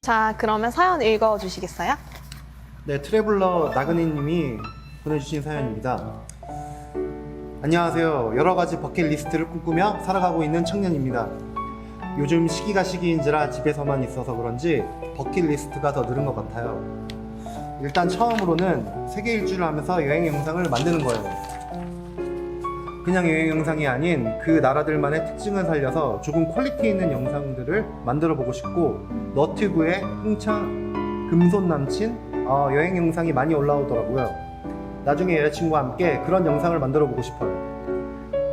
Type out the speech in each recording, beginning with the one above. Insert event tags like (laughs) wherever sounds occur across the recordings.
자, 그러면 사연 읽어 주시겠어요? 네, 트래블러 나그네님이 보내주신 사연입니다. 안녕하세요. 여러 가지 버킷리스트를 꿈꾸며 살아가고 있는 청년입니다. 요즘 시기가 시기인지라 집에서만 있어서 그런지 버킷리스트가 더 늘은 것 같아요. 일단 처음으로는 세계 일주를 하면서 여행 영상을 만드는 거예요. 그냥 여행 영상이 아닌 그 나라들만의 특징을 살려서 조금 퀄리티 있는 영상들을 만들어 보고 싶고 너튜브에 흥창 금손 남친 어, 여행 영상이 많이 올라오더라고요. 나중에 여자친구와 함께 그런 영상을 만들어 보고 싶어요.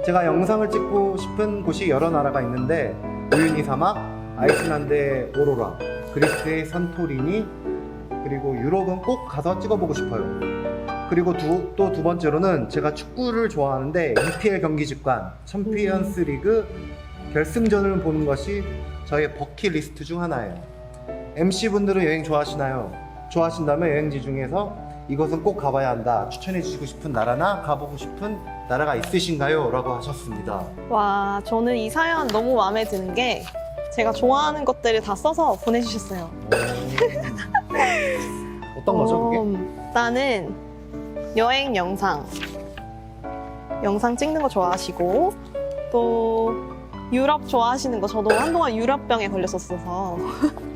제가 영상을 찍고 싶은 곳이 여러 나라가 있는데 우유니 사막, 아이슬란드의 오로라, 그리스의 산토리니, 그리고 유럽은 꼭 가서 찍어보고 싶어요. 그리고 또 두 번째로는 제가 축구를 좋아하는데 EPL 경기 직관, 챔피언스 리그 결승전을 보는 것이 저의 버킷리스트 중 하나예요. MC분들은 여행 좋아하시나요? 좋아하신다면 여행지 중에서 이것은 꼭 가봐야 한다. 추천해 주시고 싶은 나라나 가보고 싶은 나라가 있으신가요? 라고 하셨습니다. 와, 저는 이 사연 너무 마음에 드는 게 제가 좋아하는 것들을 다 써서 보내주셨어요. (laughs) 어떤 거죠, 그게? 음, 나는 여행 영상, 영상 찍는 거 좋아하시고 또 유럽 좋아하시는 거 저도 한동안 유럽병에 걸렸었어서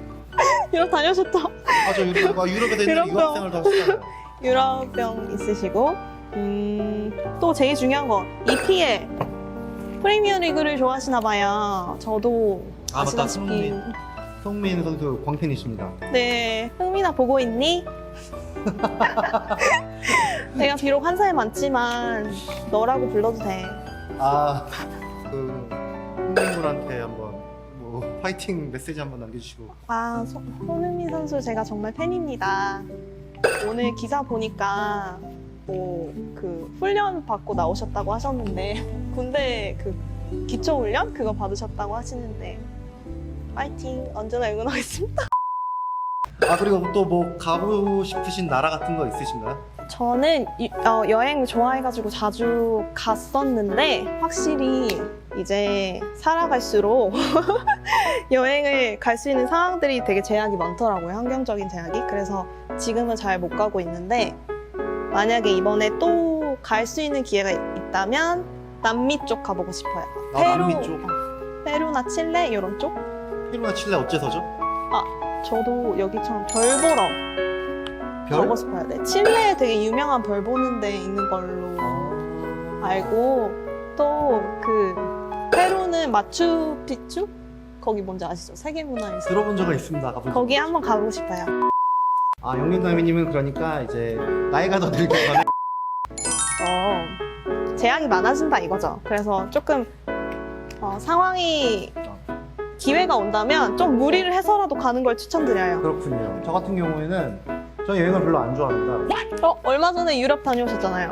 (laughs) 유럽 다녀오셨죠? 아, 저 유럽, 아, 유럽에서 옛날에 유럽병. 유학생을 다 했어요. 유럽병 있으시고 음, 또 제일 중요한 거 EPL 프리미어 리그를 좋아하시나 봐요. 저도 아, 맞다. 아시다시피 손흥민. 성민 선수 광팬이십니다. 네, 흥민아 보고 있니? (laughs) 내가 비록 한 살 많지만 너라고 불러도 돼. 아, 그, 홍민군한테 한번 뭐, 파이팅 메시지 한번 남겨주시고. 아, 소- 손흥민 선수 제가 정말 팬입니다. 오늘 기사 보니까 뭐 그 훈련 받고 나오셨다고 하셨는데 (laughs) 군대 그 기초 훈련 그거 받으셨다고 하시는데 파이팅 언제나 응원하겠습니다. 아, 그리고 또 뭐 가고 싶으신 나라 같은 거 있으신가요? 저는 이- 어, 여행 좋아해가지고 자주 갔었는데 확실히 이제 살아갈수록 (laughs) 여행을 갈 수 있는 상황들이 되게 제약이 많더라고요. 환경적인 제약이. 그래서 지금은 잘 못 가고 있는데 만약에 이번에 또 갈 수 있는 기회가 있- 있다면 남미 쪽 가보고 싶어요. 아, 남미 쪽. 어, 페루나 칠레 이런 쪽? 페루나 칠레 어째서죠? 저도 여기처럼 별 보러 별? 가고 싶어요. 네, 칠레에 되게 유명한 별 보는 데 있는 걸로 아, 알고 또 그 페루는 마추픽추 거기 뭔지 아시죠? 세계 문화유산 들어본 적은 있습니다. 가본 적. 거기 한번 가보고 싶어요. 아, 영림남이님은 그러니까 이제 나이가 더 들겠거나 (laughs) 어, 제약이 많아진다 이거죠. 그래서 조금 어, 상황이 기회가 온다면 좀 무리를 해서라도 가는 걸 추천드려요. 그렇군요. 저 같은 경우에는 저 여행을 별로 안 좋아합니다. 어, 얼마 전에 유럽 다녀오셨잖아요.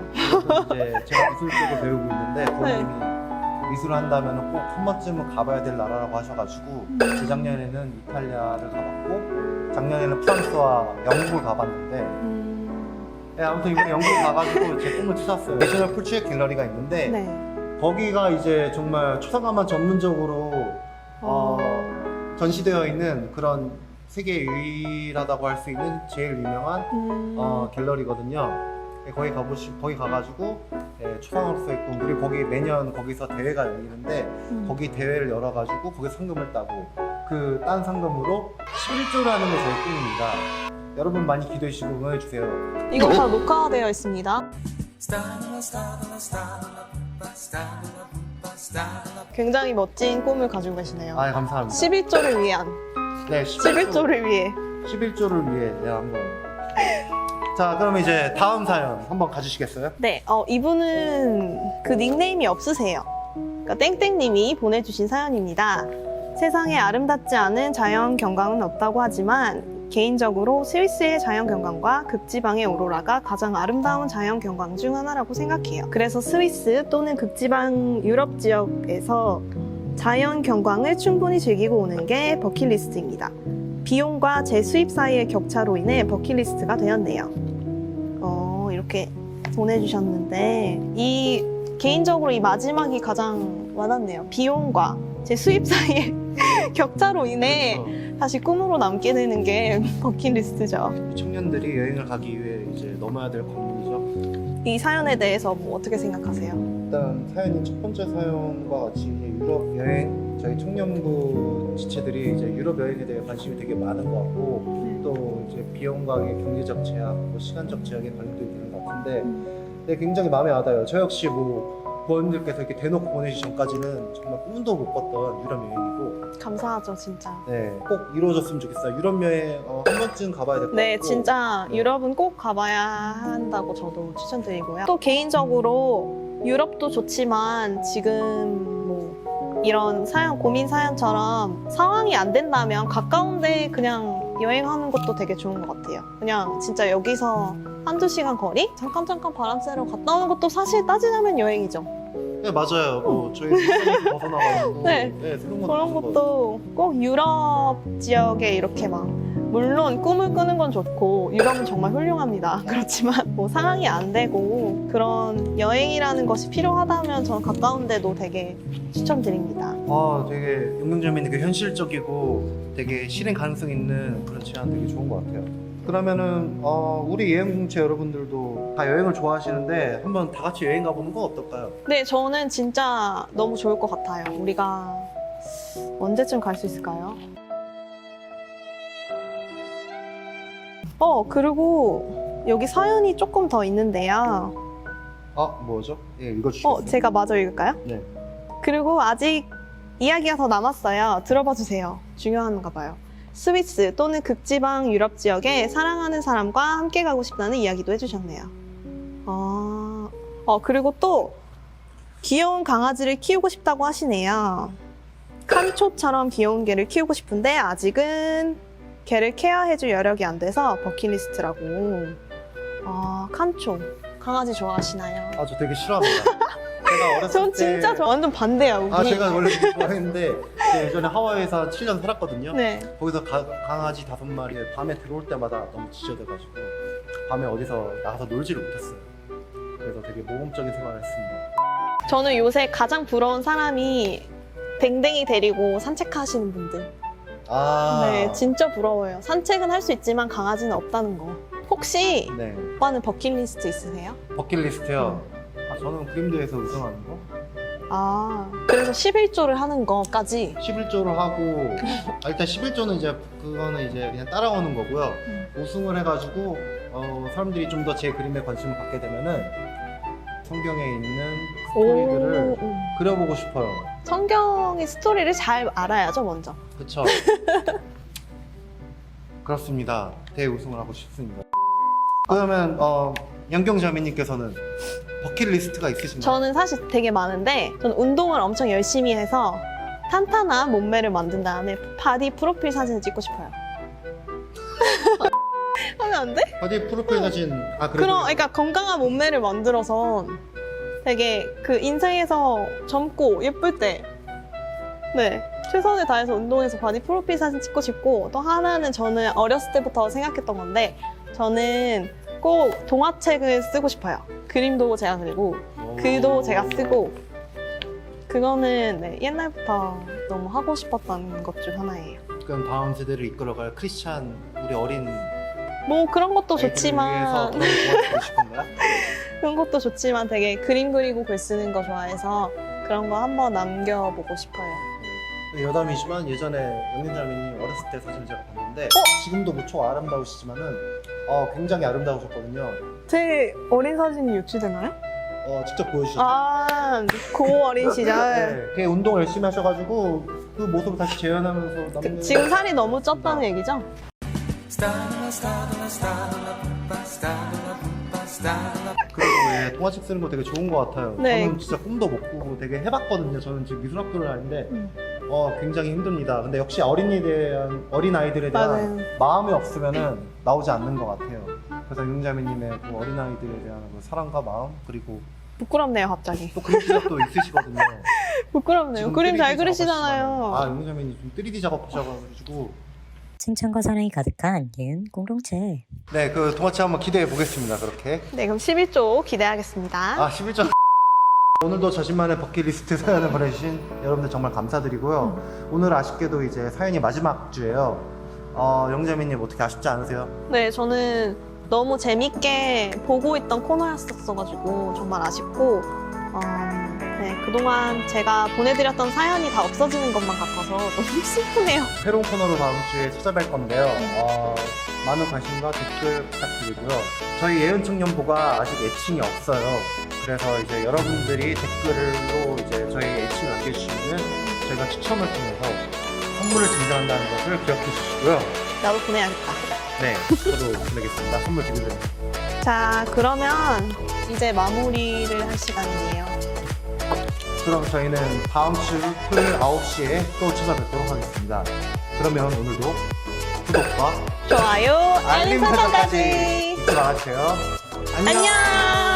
그래서 이제 제가 미술 쪽을 배우고 있는데 (laughs) 부모님이 미술을 한다면 꼭 한 번쯤은 가봐야 될 나라라고 하셔가지고 재작년에는 이탈리아를 가봤고 작년에는 프랑스와 영국을 가봤는데 음, 네, 아무튼 이번에 영국 가가지고 제 꿈을 찾았어요. 내셔널 풀트랙 갤러리가 있는데 네. 거기가 이제 정말 초상화만 전문적으로 어, 전시되어 있는 그런 세계 유일하다고 할 수 있는 제일 유명한 음, 어, 갤러리거든요. 네, 거기 가보시, 거기 가가지고 네, 초상화로서 있고 그리고 거기 매년 거기서 대회가 열리는데 음. 거기 대회를 열어가지고 거기 상금을 따고 그 딴 상금으로 11조를 하는 게 저의 꿈입니다. 여러분 많이 기대해 주시고 응원해 주세요. 이거 다 녹화되어 있습니다. 굉장히 멋진 꿈을 가지고 계시네요. 아 감사합니다. 11조를 위한, 네, 11조를 위해. 11조를 위해 네, 한번. 자, 그럼 이제 다음 사연 한번 가주시겠어요? 네, 어, 이분은 그 닉네임이 없으세요. 그러니까 땡땡님이 보내주신 사연입니다. 세상에 아름답지 않은 자연 경관은 없다고 하지만 개인적으로 스위스의 자연 경관과 극지방의 오로라가 가장 아름다운 자연 경관 중 하나라고 생각해요. 그래서 스위스 또는 극지방 유럽 지역에서 자연 경관을 충분히 즐기고 오는 게 버킷리스트입니다. 비용과 제 수입 사이의 격차로 인해 버킷리스트가 되었네요. 어, 이렇게 보내주셨는데, 이, 개인적으로 이 마지막이 가장 와닿네요. 비용과 제 수입 사이의 (laughs) 격차로 인해 그렇죠. 다시 꿈으로 남게 되는 게 (laughs) 버킷리스트죠. 이 청년들이 여행을 가기 위해 이제 넘어야 될 관문이죠. 이 사연에 대해서 뭐 어떻게 생각하세요? 일단 사연인 첫 번째 사연과 같이 유럽 여행 저희 청년부 지체들이 이제 유럽 여행에 대해 관심이 되게 많은 것 같고 또 이제 비용과 경제적 제약, 뭐 시간적 제약에 관련도 있는 것 같은데 네, 굉장히 마음에 와닿아요. 저 역시 뭐 부모님들께서 이렇게 대놓고 보내주기 전까지는 정말 꿈도 못 꿨던 유럽 여행이고 감사하죠, 진짜. 네, 꼭 이루어졌으면 좋겠어요. 유럽 여행 어, 한 번쯤 가봐야 될 것 네, 같고 진짜 네. 유럽은 꼭 가봐야 한다고 저도 추천드리고요. 또 개인적으로 유럽도 좋지만 지금 뭐 이런 사연, 고민 사연처럼 상황이 안 된다면 가까운데 그냥 여행하는 것도 되게 좋은 것 같아요. 그냥 진짜 여기서 한두 시간 거리? 잠깐 잠깐 바람 쐬러 갔다 오는 것도 사실 따지자면 여행이죠. 네 맞아요. 뭐 저희 벗어나가지고 네. 것도 그런 거. 것도 꼭 유럽 지역에 이렇게 막 물론 꿈을 꾸는 건 좋고 유럽은 정말 훌륭합니다. (laughs) 그렇지만 뭐 상황이 안 되고 그런 여행이라는 것이 필요하다면 저는 가까운 데도 되게 추천드립니다. 아 되게 용경점이 되게 현실적이고 되게 실행 가능성 있는 그런 제안 되게 좋은 것 같아요. 그러면은 어, 우리 여행 공채 여러분들도 다 여행을 좋아하시는데 한번 다 같이 여행 가보는 건 어떨까요? 네, 저는 진짜 너무 좋을 것 같아요. 우리가 언제쯤 갈 수 있을까요? 어, 그리고 여기 사연이 조금 더 있는데요. 아 뭐죠? 예 읽어주시겠어요? 어, 제가 마저 읽을까요? 네. 그리고 아직 이야기가 더 남았어요. 들어봐 주세요. 중요한가 봐요. 스위스 또는 극지방 유럽 지역에 사랑하는 사람과 함께 가고 싶다는 이야기도 해주셨네요. 아, 어, 그리고 또 귀여운 강아지를 키우고 싶다고 하시네요. 칸초처럼 귀여운 개를 키우고 싶은데 아직은 개를 케어해줄 여력이 안 돼서 버킷리스트라고. 아, 칸초. 강아지 좋아하시나요? 아 저 되게 싫어합니다. 제가 (laughs) 어렸을 전때 진짜 저 완전 반대야, 우리. 아 제가 원래 되게 좋아했는데 제가 예전에 하와이에서 한 7년 살았거든요. 네. 거기서 가- 강아지 다섯 마리에 밤에 들어올 때마다 너무 지저대가지고 밤에 어디서 나가서 놀지를 못했어요. 그래서 되게 모험적인 생활을 했습니다. 저는 요새 가장 부러운 사람이 댕댕이 데리고 산책하시는 분들. 아, 네, 진짜 부러워요. 산책은 할 수 있지만 강아지는 없다는 거. 혹시 네. 오빠는 버킷리스트 있으세요? 버킷리스트요. 아, 저는 그림대에서 우승하는 거. 아, 그래서 11조를 하는 거까지. 11조를 하고 (laughs) 아, 일단 11조는 이제 그거는 이제 그냥 따라오는 거고요. 음. 우승을 해가지고 어, 사람들이 좀 더 제 그림에 관심을 갖게 되면은 성경에 있는 스토리들을 음. 그려보고 싶어요. 성경의 스토리를 잘 알아야죠, 먼저. 그쵸? (laughs) 그렇습니다. 대우승을 하고 싶습니다. 그러면 어, 양경 자매님께서는 버킷리스트가 있으신가요? 저는 사실 되게 많은데, 저는 운동을 엄청 열심히 해서 탄탄한 몸매를 만든 다음에 바디 프로필 사진을 찍고 싶어요. (laughs) 하면 안 돼? 어디 프로필 사진 아 그래도 그럼 그러니까 건강한 몸매를 만들어서 되게 그 인생에서 젊고 예쁠 때 네, 최선을 다해서 운동해서 바디 프로필 사진 찍고 싶고 또 하나는 저는 어렸을 때부터 생각했던 건데 저는 꼭 동화책을 쓰고 싶어요. 그림도 제가 그리고 글도 제가 쓰고 그거는 네, 옛날부터 너무 하고 싶었던 것 중 하나예요. 그럼 다음 세대를 이끌어갈 크리스찬 우리 어린 뭐 그런 것도 위해서 좋지만 그런 싶은가요? (laughs) 그런 것도 좋지만 되게 그림 그리고 글 쓰는 거 좋아해서 그런 거 한번 남겨보고 싶어요. 여담이지만 예전에 영민자매님 어렸을 때 사진 제가 봤는데 어? 지금도 무척 아름다우시지만은 어, 굉장히 아름다우셨거든요. 제 어린 사진이 유출되나요? 어, 직접 보여주셨어요. 아, 고 어린 시절. (laughs) 네, 그 운동 열심히 하셔가지고 그 모습을 다시 재현하면서 남는 그, 지금 살이 너무 쪘다는 얘기죠? 그리고 예, 동화책 쓰는 거 되게 좋은 것 같아요. 네. 저는 진짜 꿈도 못 꾸고 되게 해봤거든요. 저는 지금 미술학교를 다니는데 음. 어, 굉장히 힘듭니다. 근데 역시 어린이에 대한 어린 아이들에 대한 맞아요. 마음이 없으면은 나오지 않는 것 같아요. 그래서 용자매님의 그 어린 아이들에 대한 그 사랑과 마음 그리고 부끄럽네요, 갑자기. 또 그림 시작도 (laughs) 있으시거든요. 부끄럽네요. 지금 그림 3D 잘 작업하시잖아요. 그리시잖아요. 아 용자매님 좀 3D 작업하셔가지고 칭찬과 사랑이 가득한 예은 공동체. 네 그 동화책 한번 기대해 보겠습니다. 그렇게 네, 그럼 11조 기대하겠습니다. 아 11점 (laughs) 오늘도 자신만의 버킷리스트 사연을 보내주신 여러분들 정말 감사드리고요. 오늘 아쉽게도 이제 사연이 마지막 주예요. 어, 영재민님 어떻게 아쉽지 않으세요? 네, 저는 너무 재밌게 보고 있던 코너였었어가지고 정말 아쉽고, 어, 네, 그동안 제가 보내드렸던 사연이 다 없어지는 것만 같아서 너무 슬프네요. 새로운 코너로 다음 주에 찾아뵐 건데요. 어, 많은 관심과 댓글 부탁드리고요. 저희 예은 청년부가 아직 애칭이 없어요. 그래서 이제 여러분들이 댓글로 이제 저희 애칭을 남겨주시면 저희가 추첨을 통해서 선물을 증정한다는 것을 기억해 주시고요. 나도 보내야겠다. 네, 저도 보내겠습니다. 선물 드리도록. 자, 그러면 이제 마무리를 할 시간이에요. 그럼 저희는 다음 주 토요일 9시에 또 찾아뵙도록 하겠습니다. 그러면 오늘도 구독과 좋아요, 알림 알림 설정까지 설정까지. 잊지 마세요. 안녕!